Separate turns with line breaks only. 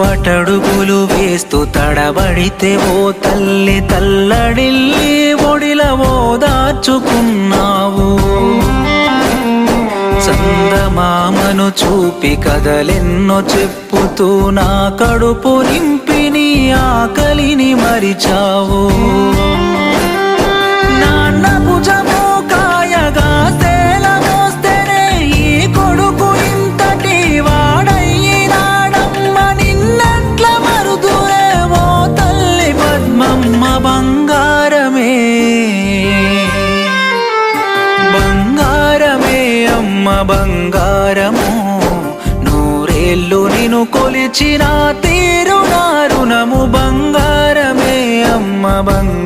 పటడుగులు వేస్తూ తడబడితే ఓ తల్లి తల్లడిల్లి ఒడిల దాచుకున్నావు. చందమామను చూపి కదలెన్నో చెప్పుతూ నా కడుపు నింపి నీ ఆకలిని మరిచావు. బంగారమే బంగారమే అమ్మ బంగారము. నూరేళ్ళు నిన్ను కొలిచిన తీరు నా రుణము. బంగారమే అమ్మ బంగారం